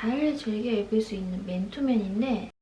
잘 즐겨 입을 수 있는 맨투맨인데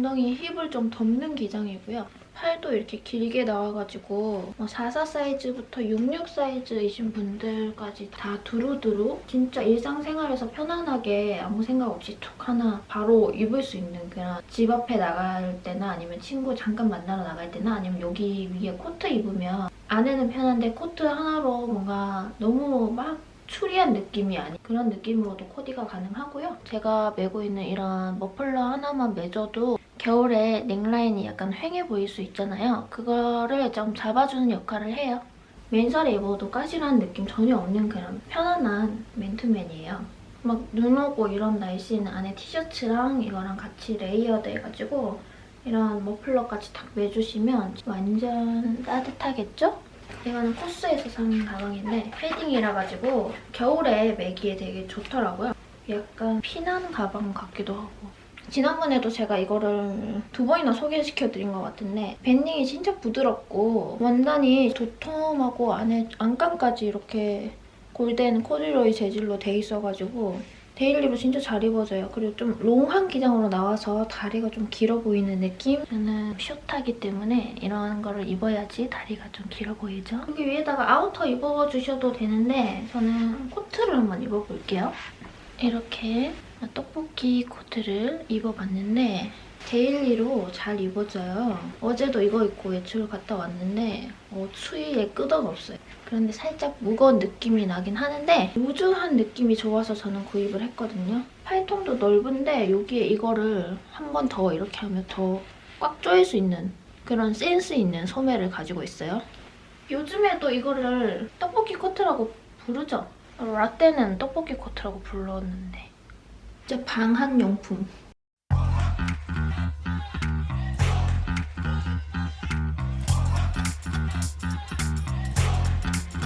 엉덩이 힙을 좀 덮는 기장이고요. 팔도 이렇게 길게 나와가지고 뭐44 사이즈부터 66 사이즈이신 분들까지 다 두루두루 진짜 일상생활에서 편안하게 아무 생각 없이 툭 하나 바로 입을 수 있는 그런 집 앞에 나갈 때나 아니면 친구 잠깐 만나러 나갈 때나 아니면 여기 위에 코트 입으면 안에는 편한데 코트 하나로 뭔가 너무 막 추리한 느낌이 아닌 그런 느낌으로도 코디가 가능하고요. 제가 메고 있는 이런 머플러 하나만 매줘도 겨울에 넥라인이 약간 휑해 보일 수 있잖아요. 그거를 좀 잡아주는 역할을 해요. 맨살에 입어도 까지라는 느낌 전혀 없는 그런 편안한 맨투맨이에요. 막 눈 오고 이런 날씨는 안에 티셔츠랑 이거랑 같이 레이어드 해가지고 이런 머플러까지 딱 매주시면 완전 따뜻하겠죠? 이거는 코스에서 산 가방인데 패딩이라 가지고 겨울에 매기에 되게 좋더라고요. 약간 피난 가방 같기도 하고. 지난번에도 제가 이거를 두 번이나 소개시켜드린 것 같은데 밴딩이 진짜 부드럽고 원단이 도톰하고 안에 안감까지 이렇게 골덴 코듀로이 재질로 돼 있어가지고 데일리로 진짜 잘 입어져요. 그리고 좀 롱한 기장으로 나와서 다리가 좀 길어 보이는 느낌? 저는 숏하기 때문에 이런 거를 입어야지 다리가 좀 길어 보이죠? 여기 위에다가 아우터 입어주셔도 되는데 저는 코트를 한번 입어볼게요. 이렇게 떡볶이 코트를 입어봤는데 데일리로 잘 입어져요. 어제도 이거 입고 외출 갔다 왔는데 어, 추위에 끄덕없어요. 그런데 살짝 무거운 느낌이 나긴 하는데 루즈한 느낌이 좋아서 저는 구입을 했거든요. 팔통도 넓은데 여기에 이거를 한 번 더 이렇게 하면 더 꽉 조일 수 있는 그런 센스 있는 소매를 가지고 있어요. 요즘에도 이거를 떡볶이 코트라고 부르죠? 라떼는 떡볶이 코트라고 불렀는데 진짜 방한 용품.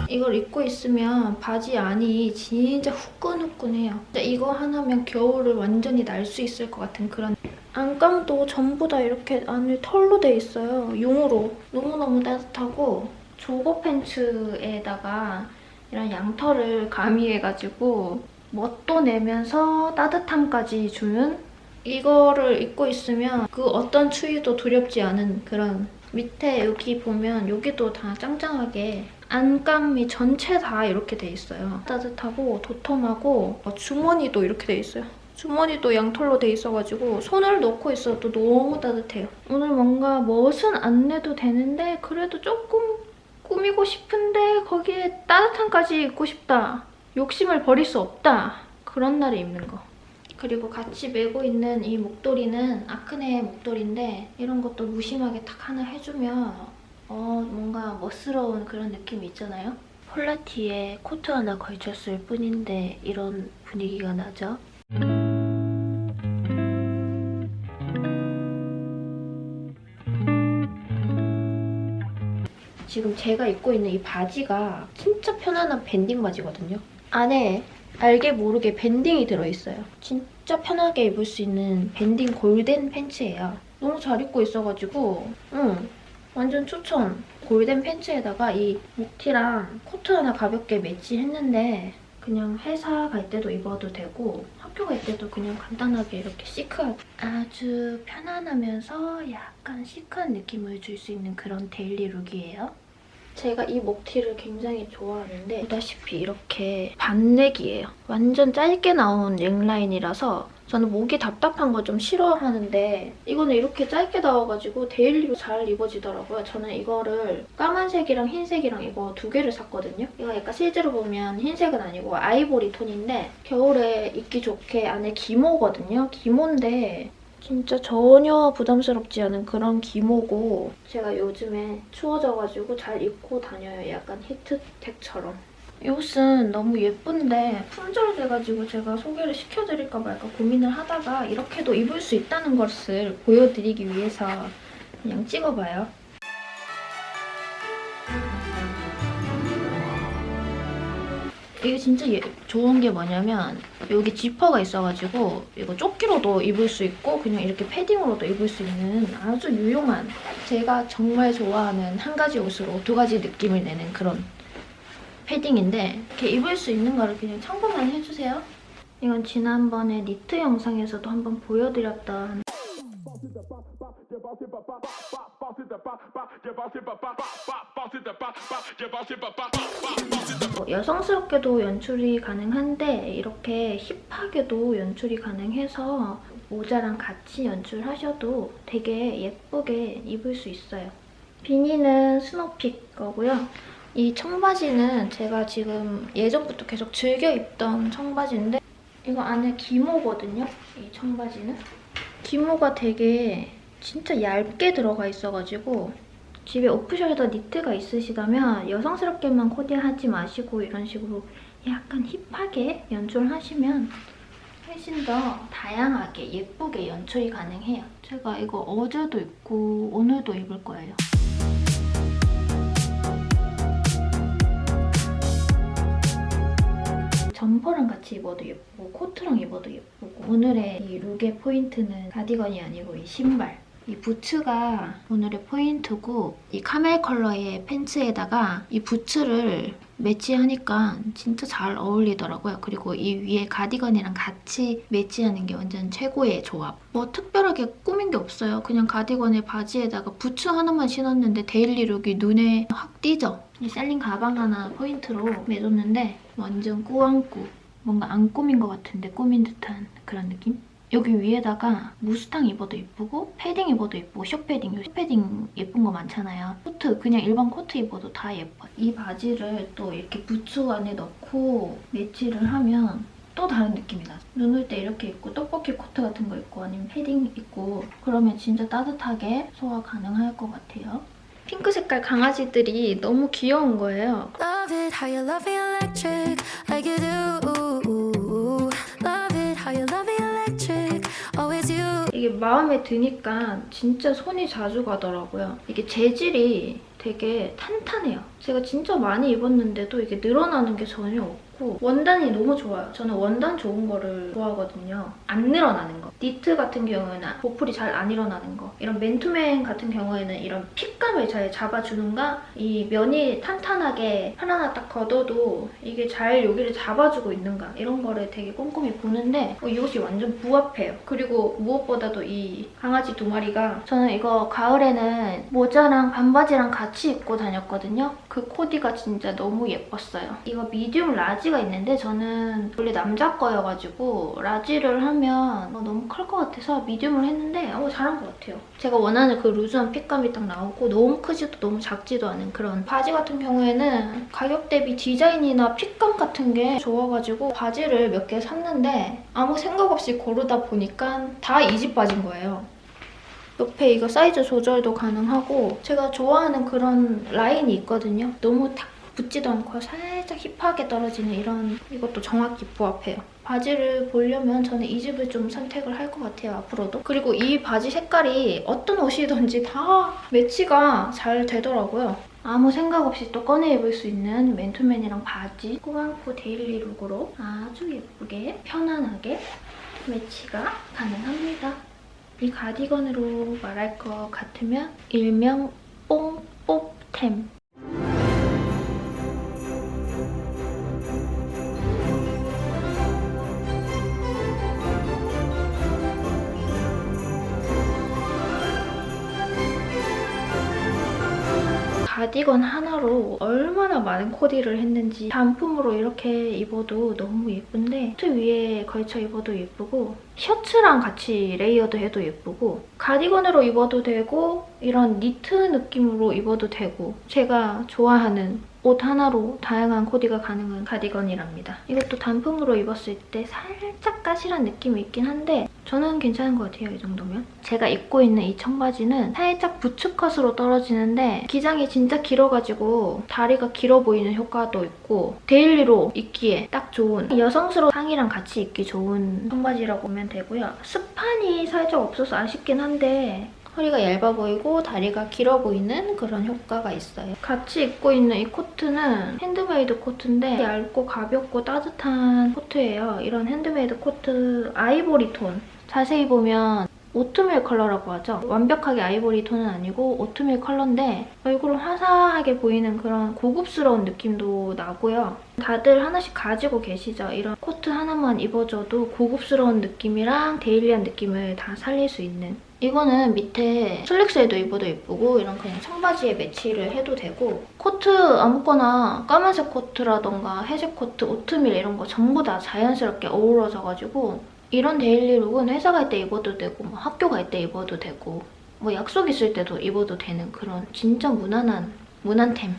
이걸 입고 있으면 바지 안이 진짜 후끈후끈해요. 진짜 이거 하나면 겨울을 완전히 날 수 있을 것 같은 그런 안감도 전부 다 이렇게 안에 털로 돼 있어요. 용으로. 너무너무 따뜻하고 조거 팬츠에다가 이런 양털을 가미해가지고 멋도 내면서 따뜻함까지 주는 이거를 입고 있으면 그 어떤 추위도 두렵지 않은 그런 밑에 여기 보면 여기도 다 짱짱하게 안감이 전체 다 이렇게 돼 있어요. 따뜻하고 도톰하고 어, 주머니도 이렇게 돼 있어요. 주머니도 양털로 돼 있어가지고 손을 넣고 있어도 너무 따뜻해요. 오늘 뭔가 멋은 안 내도 되는데 그래도 조금 꾸미고 싶은데 거기에 따뜻함까지 입고 싶다. 욕심을 버릴 수 없다. 그런 날에 입는 거. 그리고 같이 메고 있는 이 목도리는 아크네 목도리인데 이런 것도 무심하게 딱 하나 해주면 어 뭔가 멋스러운 그런 느낌이 있잖아요. 폴라티에 코트 하나 걸쳤을 뿐인데 이런 분위기가 나죠. 지금 제가 입고 있는 이 바지가 진짜 편안한 밴딩 바지거든요. 안에 알게 모르게 밴딩이 들어있어요. 진짜 편하게 입을 수 있는 밴딩 골덴 팬츠예요. 너무 잘 입고 있어가지고 응 완전 추천. 골덴 팬츠에다가 이 목티랑 코트 하나 가볍게 매치했는데 그냥 회사 갈 때도 입어도 되고 학교 갈 때도 그냥 간단하게 이렇게 시크하게 아주 편안하면서 약간 시크한 느낌을 줄 수 있는 그런 데일리 룩이에요. 제가 이 목티를 굉장히 좋아하는데 보다시피 이렇게 반넥이에요. 완전 짧게 나온 넥라인이라서 저는 목이 답답한 거 좀 싫어하는데 이거는 이렇게 짧게 나와가지고 데일리로 잘 입어지더라고요. 저는 이거를 까만색이랑 흰색이랑 이거 두 개를 샀거든요. 이거 약간 실제로 보면 흰색은 아니고 아이보리 톤인데 겨울에 입기 좋게 안에 기모거든요. 기모인데 진짜 전혀 부담스럽지 않은 그런 기모고 제가 요즘에 추워져가지고 잘 입고 다녀요. 약간 히트텍처럼. 이 옷은 너무 예쁜데 품절돼가지고 제가 소개를 시켜드릴까 말까 고민을 하다가 이렇게도 입을 수 있다는 것을 보여드리기 위해서 그냥 찍어봐요. 이게 진짜 예- 좋은 게 뭐냐면 여기 지퍼가 있어가지고 이거 조끼로도 입을 수 있고 그냥 이렇게 패딩으로도 입을 수 있는 아주 유용한 제가 정말 좋아하는 한 가지 옷으로 두 가지 느낌을 내는 그런 패딩인데 이렇게 입을 수 있는 거를 그냥 참고만 해주세요. 이건 지난번에 니트 영상에서도 한번 보여드렸던 여성스럽게도 연출이 가능한데 이렇게 힙하게도 연출이 가능해서 모자랑 같이 연출하셔도 되게 예쁘게 입을 수 있어요. 비니는 스노픽 거고요. 이 청바지는 제가 지금 예전부터 계속 즐겨 입던 청바지인데 이거 안에 기모거든요. 이 청바지는. 기모가 되게 진짜 얇게 들어가 있어가지고 집에 오프숄더 니트가 있으시다면 여성스럽게만 코디하지 마시고 이런 식으로 약간 힙하게 연출하시면 훨씬 더 다양하게 예쁘게 연출이 가능해요. 제가 이거 어제도 입고 오늘도 입을 거예요. 점퍼랑 같이 입어도 예쁘고 코트랑 입어도 예쁘고 오늘의 이 룩의 포인트는 가디건이 아니고 이 신발 이 부츠가 오늘의 포인트고 이 카멜 컬러의 팬츠에다가 이 부츠를 매치하니까 진짜 잘 어울리더라고요. 그리고 이 위에 가디건이랑 같이 매치하는 게 완전 최고의 조합. 뭐 특별하게 꾸민 게 없어요. 그냥 가디건에 바지에다가 부츠 하나만 신었는데 데일리 룩이 눈에 확 띄죠. 이 셀린 가방 하나 포인트로 매줬는데 완전 꾸안꾸. 뭔가 안 꾸민 것 같은데 꾸민 듯한 그런 느낌? 여기 위에다가 무스탕 입어도 예쁘고 패딩 입어도 예쁘고 숏패딩, 숏패딩 예쁜 거 많잖아요. 코트, 그냥 일반 코트 입어도 다 예뻐요. 이 바지를 또 이렇게 부츠 안에 넣고 매치를 하면 또 다른 느낌이 나요. 눈올 때 이렇게 입고 떡볶이 코트 같은 거 입고 아니면 패딩 입고 그러면 진짜 따뜻하게 소화 가능할 것 같아요. 핑크 색깔 강아지들이 너무 귀여운 거예요. 이게 마음에 드니까 진짜 손이 자주 가더라고요. 이게 재질이 되게 탄탄해요. 제가 진짜 많이 입었는데도 이게 늘어나는 게 전혀 없고 원단이 너무 좋아요. 저는 원단 좋은 거를 좋아하거든요. 안 늘어나는 거. 니트 같은 경우에는 보풀이 잘 안 일어나는 거. 이런 맨투맨 같은 경우에는 이런 핏감을 잘 잡아주는가 이 면이 탄탄하게 하나하나 딱 걷어도 이게 잘 여기를 잡아주고 있는가 이런 거를 되게 꼼꼼히 보는데 어, 이것이 완전 부합해요. 그리고 무엇보다도 이 강아지 두 마리가 저는 이거 가을에는 모자랑 반바지랑 같이 입고 다녔거든요. 그 코디가 진짜 너무 예뻤어요. 이거 미디움 라지가 있는데 저는 원래 남자 거여가지고 라지를 하면 어, 너무 클 것 같아서 미디움을 했는데 어, 잘한 것 같아요. 제가 원하는 그 루즈한 핏감이 딱 나오고 너무 크지도 너무 작지도 않은 그런 바지 같은 경우에는 가격 대비 디자인이나 핏감 같은 게 좋아가지고 바지를 몇 개 샀는데 아무 생각 없이 고르다 보니까 다 이 집 바지인 거예요. 옆에 이거 사이즈 조절도 가능하고 제가 좋아하는 그런 라인이 있거든요. 너무 탁 붙지도 않고 살짝 힙하게 떨어지는 이런 이것도 정확히 부합해요. 바지를 보려면 저는 이 집을 좀 선택을 할 것 같아요, 앞으로도. 그리고 이 바지 색깔이 어떤 옷이든지 다 매치가 잘 되더라고요. 아무 생각 없이 또 꺼내 입을 수 있는 맨투맨이랑 바지 꾸안꾸 데일리 룩으로 아주 예쁘게 편안하게 매치가 가능합니다. 이 가디건으로 말할 것 같으면 일명 뽕뽀템 가디건 하나로 얼마나 많은 코디를 했는지 단품으로 이렇게 입어도 너무 예쁜데 코트 위에 걸쳐 입어도 예쁘고 셔츠랑 같이 레이어드 해도 예쁘고 가디건으로 입어도 되고 이런 니트 느낌으로 입어도 되고 제가 좋아하는 옷 하나로 다양한 코디가 가능한 가디건이랍니다. 이것도 단품으로 입었을 때 살짝 까실한 느낌이 있긴 한데 저는 괜찮은 것 같아요, 이 정도면. 제가 입고 있는 이 청바지는 살짝 부츠컷으로 떨어지는데 기장이 진짜 길어가지고 다리가 길어 보이는 효과도 있고 데일리로 입기에 딱 좋은 여성스러운 상의랑 같이 입기 좋은 청바지라고 보면 되고요. 스판이 살짝 없어서 아쉽긴 한데 허리가 얇아 보이고 다리가 길어 보이는 그런 효과가 있어요. 같이 입고 있는 이 코트는 핸드메이드 코트인데 얇고 가볍고 따뜻한 코트예요. 이런 핸드메이드 코트 아이보리 톤. 자세히 보면 오트밀 컬러라고 하죠. 완벽하게 아이보리 톤은 아니고 오트밀 컬러인데 얼굴은 화사하게 보이는 그런 고급스러운 느낌도 나고요. 다들 하나씩 가지고 계시죠? 이런 코트 하나만 입어줘도 고급스러운 느낌이랑 데일리한 느낌을 다 살릴 수 있는 이거는 밑에 슬랙스에도 입어도 예쁘고 이런 그냥 청바지에 매치를 해도 되고 코트 아무거나 까만색 코트라던가 회색 코트, 오트밀 이런 거 전부 다 자연스럽게 어우러져가지고 이런 데일리 룩은 회사 갈 때 입어도 되고 뭐 학교 갈 때 입어도 되고 뭐 약속 있을 때도 입어도 되는 그런 진짜 무난한 무난템